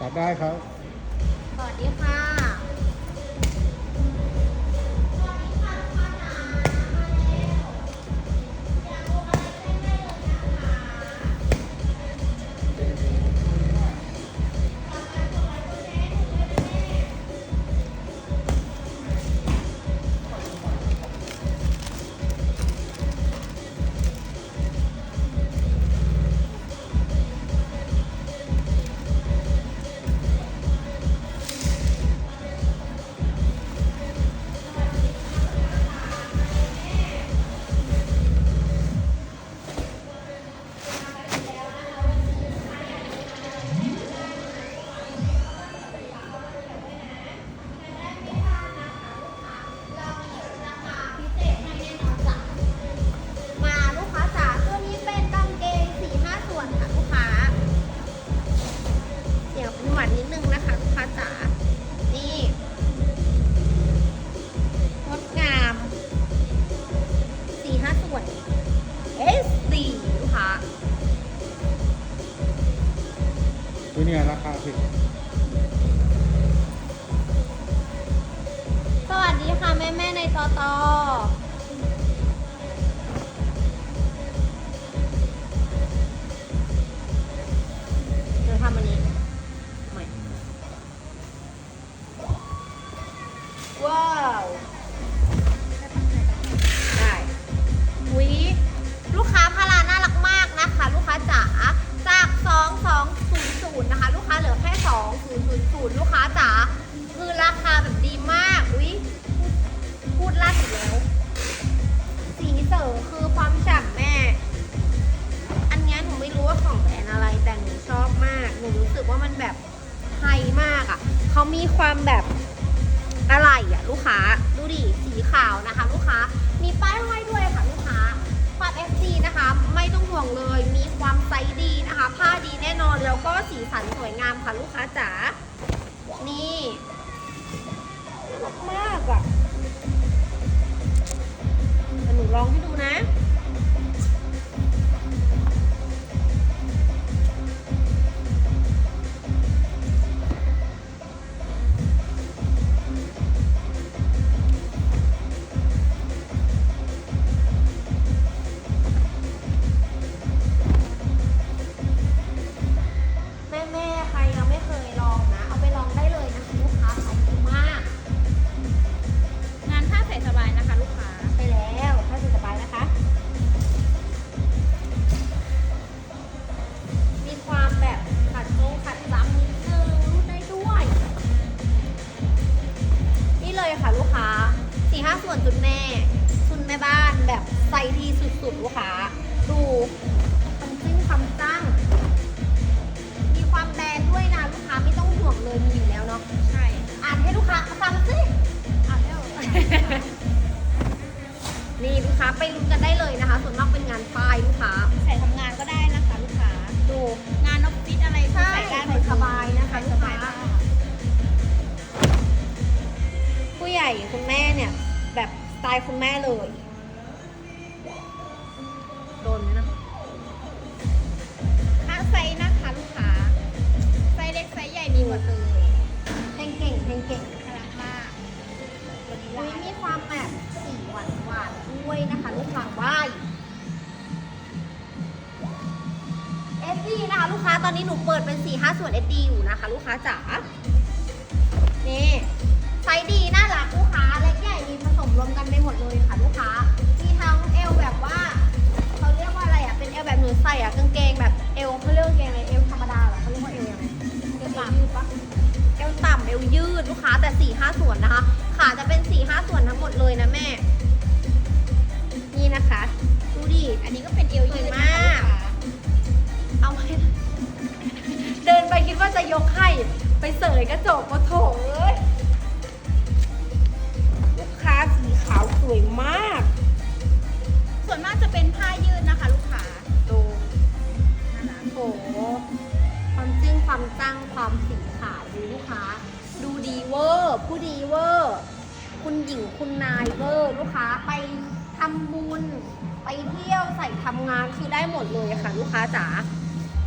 จับได้ครับ สวัสดีค่ะ 到的 ยงามค่ะลูกค้าจ๋า นี่รักมากอะหนูลองให้ดูนะ ไปรู้กันได้เลยนะคะ ส่วนมากเป็นงานป้ายลูกค้า ใส่ทำงานก็ได้นะคะลูกค้า ดู งานออฟฟิศอะไรใช่ใส่ได้สบายนะคะสบาายมากผู้ใหญ่คุณแม่เนี่ย แบบสไตล์คุณแม่เลย มา ค้จ๋า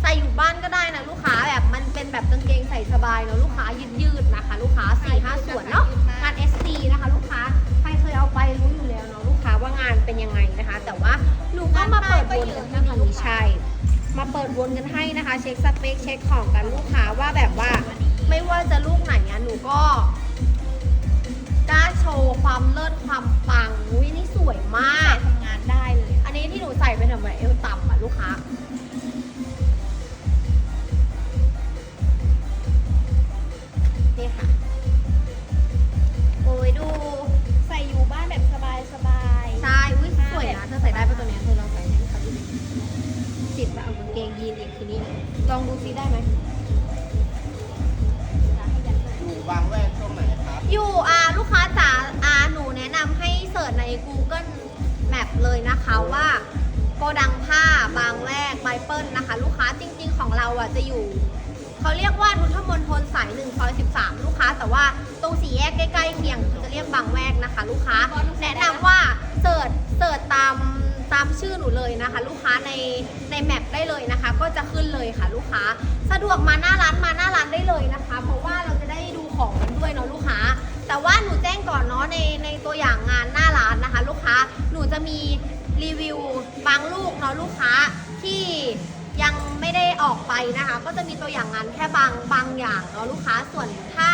ใส่อยู่บ้านก็ได้นะลูกค้าแบบมันเป็นแบบกางเกงใส่สบายเนาะลูกค้ายืดยืดนะคะ ลูกค้าสี่ห้าส่วนเนาะงานเอ SC นะคะ ลูกค้าใครเคยเอาไปรู้อยู่แล้วเนาะลูกค้าว่างานเป็นยังไงนะคะ แต่ว่าหนูก็มาเปิดวนกันที่นี่ใช่มาเปิดวนกันให้นะคะ เช็คสเปคเช็คของกันลูกค้าว่าแบบว่า ไม่ว่าจะลูกไหนเนี่ยหนูก็กล้าโชว์ความเลิศความปังอุ้ยนี่สวยมากทำงานได้เลย อันนี้ที่หนูใส่เป็นแบบเอวต่ำอะลูกค้า เปิลนะคะ ลูกค้าจริง ๆ ของเราอะจะอยู่เขาเรียกว่าทุนทมณฑลสายหนึ่งซอยสิบสามลูกค้า แต่ว่าตรงสี่แยกใกล้ๆเคียงเขาจะเรียกบางแวกนะคะ ลูกค้าแนะนำว่าเสิร์ชเสิร์ชตามตามชื่อหนูเลยนะคะ ลูกค้าในในแมปได้เลยนะคะ ก็จะขึ้นเลยค่ะ ลูกค้า สะดวกมาหน้าร้านมาหน้าร้านได้เลยนะคะ เพราะว่าเราจะได้ดูของกันด้วยเนาะลูกค้า แต่ว่าหนูแจ้งก่อนเนาะในในตัวอย่างงานหน้าร้านนะคะ ลูกค้าหนูจะมีรีวิวบางลูกเนาะลูกค้า ที่ยังไม่ได้ออกไปนะคะ ก็จะมีตัวอย่างงานแค่บางบางอย่างเนาะลูกค้าส่วนถ้า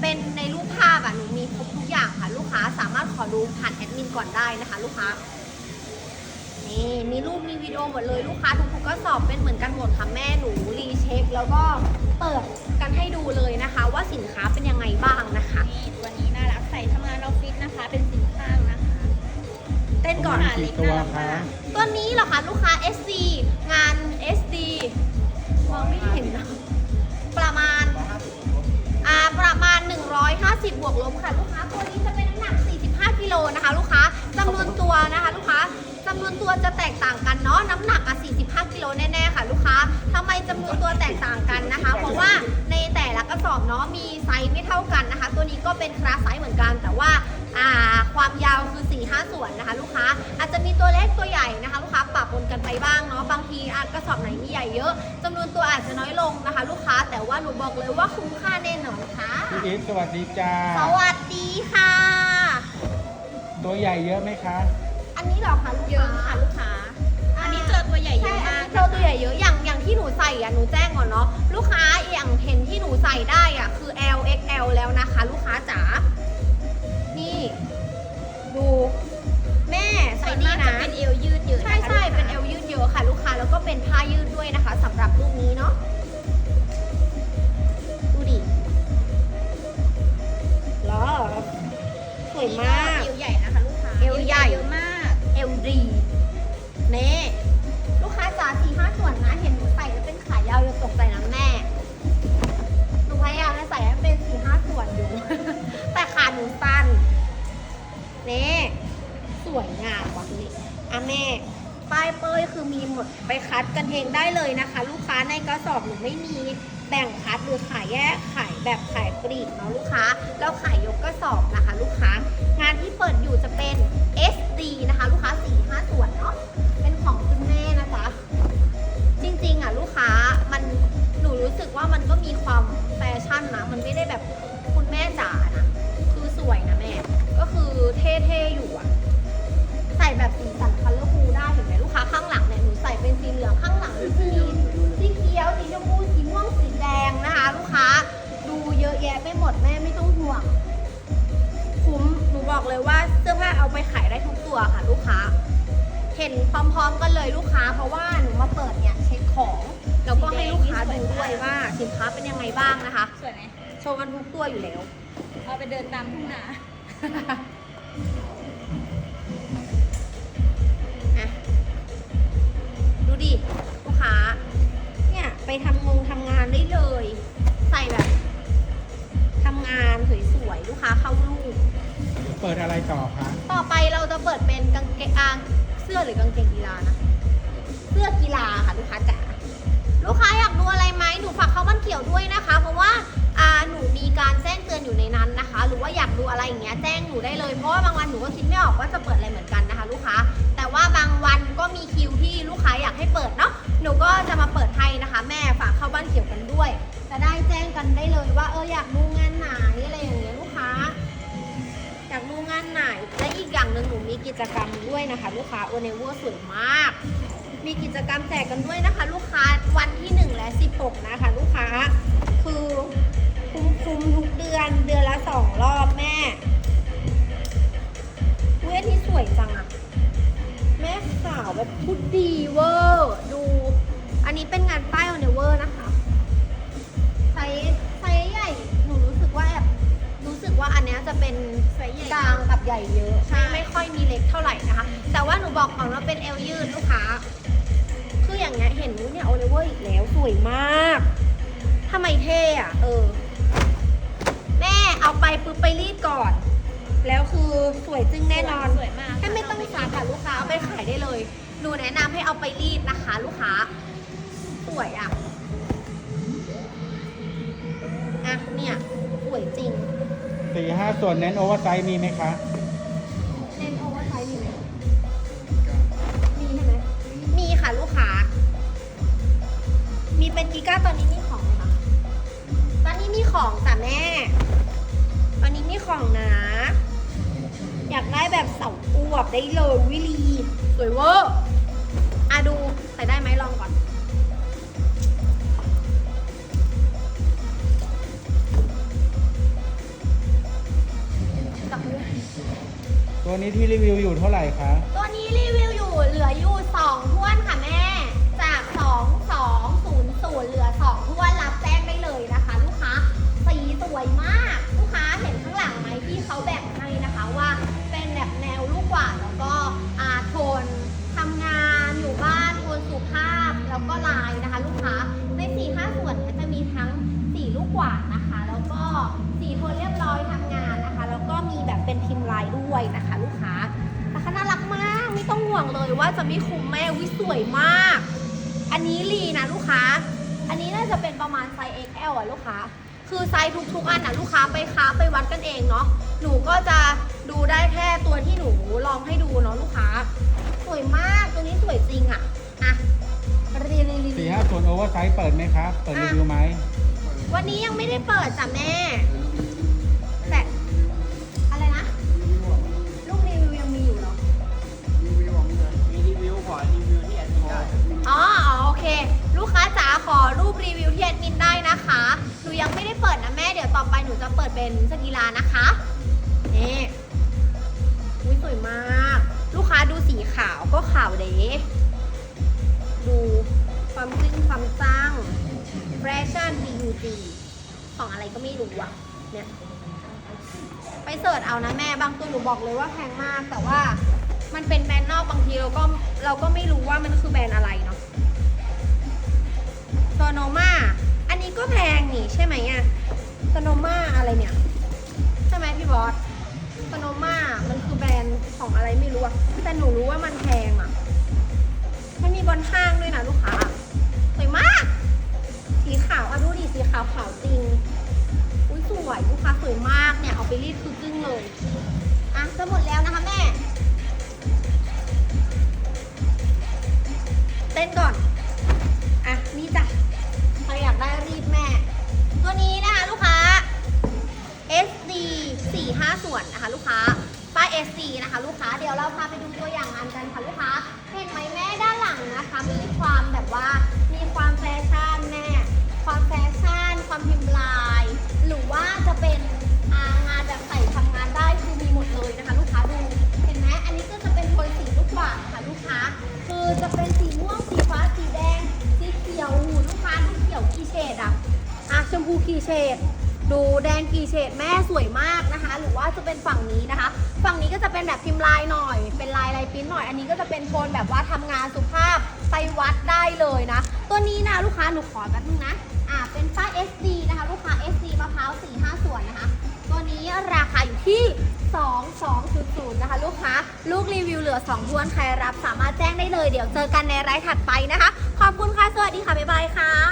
เป็นในรูปภาพอะหนูมีครบทุกอย่างค่ะ ลูกค้าสามารถขอดูผ่านแอดมินก่อนได้นะคะ ลูกค้านี่มีรูปมีวิดีโอหมดเลยลูกค้าทุกๆก็สอบเป็นเหมือนกันหมดค่ะแม่หนูรีเช็ค แล้วก็เปิดกันให้ดูเลยนะคะ ว่าสินค้าเป็นยังไงบ้างนะคะ นี่ตัวนี้น่ารักใส่ทำงานออฟฟิศนะคะ เป็นสี เต้นก่อนหาเล็กตัวน่ารักคะมากตัวนี้เหรอคะลูกค้า SD งาน SD มองไม่เห็นนะประมาณอ่าประมาณ 150 บวกลบค่ะลูกค้าตัวนี้จะเป็นน้ำหนัก 45 กิโลนะคะ ลูกค้าจำนวนตัวนะคะ ลูกค้าจำนวนตัวจะแตกต่างกันเนาะน้ำหนักอะ45 กิโลแน่ๆค่ะ ลูกค้าทำไมจำนวนตัวแตกต่างกันนะคะ เพราะว่าในแต่ละกระสอบเนาะมีไซส์ไม่เท่ากันนะคะ ตัวนี้ก็เป็นคลาสไซส์เหมือนกันแต่ว่าอ่าความยาวคื อ4-5ส่วนนะคะ ลูกค้าอาจจะมีตัวเล็กตัวใหญ่นะคะ ลูกค้าปรับปนกันไปบ้างเนาะบางทีอะกระสอบไหนมีใหญ่เยอะจำนวนตัวอาจจะน้อยลงนะคะ ลูกค้าแต่ว่าหนูบอกเลยว่าคุ้มค่าแน่นอนค่ะพี่อีทสวัสดีจ้าสวัสดีค่ะ ตัวใหญ่เยอะไหมคะ อันนี้เหรอคะลูกเยอะค่ะลูกค้า อันนี้เจอตัวใหญ่เยใช่อะอันมากนี้เจอตัวใหญ่เยอะอย่างอย่างที่หนูใส่อะหนูแจ้งก่อนเนาะลูกค้าอย่างเห็นที่หนูใส่ได้อะคือ L XL แล้วนะ อะแม่ ป้ายเป้ยคือมีหมดไปคัดกันเองได้เลยนะคะ ลูกค้าในกระสอบหนูไม่มีแบ่งคัดหรือขายแยกขายแบบขายปลีกเนาะลูกค้า แล้วขายยกกระสอบนะคะ ลูกค้างานที่เปิดอยู่จะเป็น SD นะคะ ลูกค้า4 5ส่วนเนาะาดูด้วยว่าสินค้าเป็นยังไงบ้างนะคะ สวยไหมโชว์กันทุกตัวอยู่แล้ว เอาไปเดินตามทุ่งนาอะดูดิลูกค้า เนี่ยไปทำงงทำงานได้เลย ใส่แบบทำงานสวยๆ ลูกค้าเข้ารูป เปิดอะไรต่อคะ ต่อไปเราจะเปิดเป็นกางเกงอ่าเสื้อหรือกางเกงกีฬานะ เสื้อกีฬาค่ะลูกค้าจ๋า ลูกค้าอยากดูอะไรไหมหนูฝากข้าบ้านเขียวด้วยนะคะ เพราะว่าหนูมีการแจ้งเตือนอยู่ในนั้นนะคะ หรือว่าอยากดูอะไรอย่างเงี้ยแจ้งหนูได้เลย เพราะว่าบางวันหนูก็คิดไม่ออกว่าจะเปิดอะไรเหมือนกันนะคะ ลูกค้า แต่ว่าบางวันก็มีคิวที่ลูกค้าอยากให้เปิดเนาะ หนูก็จะมาเปิดให้นะคะ แม่ฝากข้าวบ้านเขียวกันด้วย จะได้แจ้งกันได้เลยว่าเอออยากดูงานไหนอะไรอย่างเงี้ยลูกค้า อยากดูงานไหน และอีกอย่างหนึ่งหนูมีกิจกรรมด้วยนะคะ ลูกค้าโอเนเวอร์สวยมาก มีกิจกรรมแจกกันด้วยนะคะ ลูกค้าวันที่ 1 และ 16 นะคะ ลูกค้า คือคุ้มคุ้มทุกเดือนเดือนละ 2 รอบแม่เวยนี่สวยจังอะแม่สาวแบบพูดดีเวอร์ดู อันนี้เป็นงานป้ายโอเนเวอร์นะคะไซส์ไซส์ใหญ่หนูรู้สึกว่าแอบรู้สึกว่าอันเนี้ยจะเป็นไซส์ใหญ่กลางกับใหญ่เยอะใช่ไม่ไม่ค่อยมีเล็กเท่าไหร่นะคะ แต่ว่าหนูบอกก่อนว่าเป็นเอวยืดลูกค้า คืออย่างเงี้ยเห็นเนี่ยโอลิเวอร์อีกแล้วสวยมากทำไมเท่อะเออ แม่เอาไปปุ๊บไปรีดก่อน แล้วคือสวยจึงแน่นอนสวยมากถ้าไม่ต้องซักค่ะลูกค้าเอาไปขายได้เลย หนูแนะนำให้เอาไปรีดนะคะ ลูกค้า สวยอะอะเนี่ยสวยจริง สี่ห้าส่วนเน้นโอเวอร์ไซส์มีไหมคะ เป็นกิก้าตอนนี้มีของไหมคะตอนนี้มีของจ้ะแม่ ตอนนี้มีของนะ อยากได้แบบเสาอวบได้เลยวิลีสวยเวอร์อะดูใส่ได้ไหมลองก่อนจับมือตัวนี้ที่รีวิวอยู่เท่าไหร่คะ ตัวนี้รีวิวอยู่เหลืออยู่2 ลูกกวาดนะคะ แล้วก็สีโทนเรียบร้อยทำงานนะคะ แล้วก็มีแบบเป็นพิมพ์ลายด้วยนะคะ ลูกค้าราคาน่ารักมากไม่ต้องห่วงเลยว่าจะไม่คุ้มแม่วิสวยมาก อันนี้ลีนะลูกค้า อันนี้น่าจะเป็นประมาณไซส์ XL อะลูกค้า คือไซส์ทุกๆอันนะลูกค้าไปค้าไปวัดกันเองเนาะหนูก็จะดูได้แค่ตัวที่หนูลองให้ดูเนาะลูกค้า สวยมากตัวนี้สวยจริงอะอะรีรีรีสี่ห้าส่วนโอเวอร์ไซส์เปิดไหมครับ เปิดรีวิวไหม วันนี้ยังไม่ได้เปิดจ้ะแม่ แต่อะไรนะ ลูกรีวิวยังมีอยู่เหรอ รีวิวของเดือนมีรีวิวขอรีวิวที่แอดมินได้อ๋ออ๋อโอเค ลูกค้าจ๋าขอรูปรีวิวที่แอดมินได้นะคะ หนูยังไม่ได้เปิดนะแม่ เดี๋ยวต่อไปหนูจะเปิดเป็นสกีฬานะคะ นี่อุ้ยสวยมาก ลูกค้าดูสีขาวก็ขาวเด้ดูความจริงความจ้าง แฟชั่น BUG ของอะไรก็ไม่รู้อะเนี่ยไปเสิร์ชเอานะแม่บางตัวหนูบอกเลยว่าแพงมากแต่ว่ามันเป็นแบรนด์นอกบางทีเราก็เราก็ไม่รู้ว่ามันคือแบรนด์อะไรเนาะโซโนมาอันนี้ก็แพงนี่ใช่ไหมอะโซโนมาอะไรเนี่ย ใช่ไหมพี่บอสโซโนมามันคือแบรนด์ของอะไรไม่รู้อะแต่หนูรู้ว่ามันแพงอะมันมีบนห้างด้วยนะลูกค้า สีขาวอะดูดิสีขาวขาวจริง อุ้ยสวยลูกค้าสวยมากเนี่ยเอาไปรีดคือจึ้งเลย อะจะหมดแล้วนะคะแม่ เต้นก่อน อะนี่จ้ะใครอยากได้รีดแม่ ตัวนี้นะคะลูกค้า SD 45 ส่วนนะคะลูกค้าป้าย SD นะคะลูกค้าเดี๋ยวเราพาไปดูตัวอย่างงานกันค่ะลูกค้า เห็นไหมแม่ด้านหลังนะคะ มีความแบบว่ามีความแฟชั่นแม่ ความแฟชั่น ความพิมพ์ลาย หรือว่าจะเป็นงานแบบใส่ทำงานได้คือมีหมดเลยนะคะ ลูกค้าดูเห็นไหมอันนี้ก็จะเป็นโทนสีลูกหวานค่ะลูกค้า คือจะเป็นสีม่วงสีฟ้าสีแดงสีเขียวลูกค้าดูเขียวกี่เฉดอะอะชมพูกี่เฉด ดูแดงกี่เฉดแม่สวยมากนะคะ หรือว่าจะเป็นฝั่งนี้นะคะ ฝั่งนี้ก็จะเป็นแบบพิมพ์ลายหน่อย เป็นลายลายปิ้นหน่อย อันนี้ก็จะเป็นโทนแบบว่าทำงานสุภาพไปวัดได้เลยนะ ตัวนี้นะลูกค้าหนูขอแป๊บนึงนะ อ่าเป็นป้า SD นะคะ ลูกค้า SD มะพร้าว4 5ส่วนนะคะ ตัวนี้ราคาอยู่ที่ 2200นะคะ ลูกค้า ลูกรีวิวเหลือ2ทวนใครรับสามารถแจ้งได้เลย เดี๋ยวเจอกันในไลฟ์ถัดไปนะคะ ขอบคุณค่ะ สวัสดีค่ะ บ๊ายบายค่ะ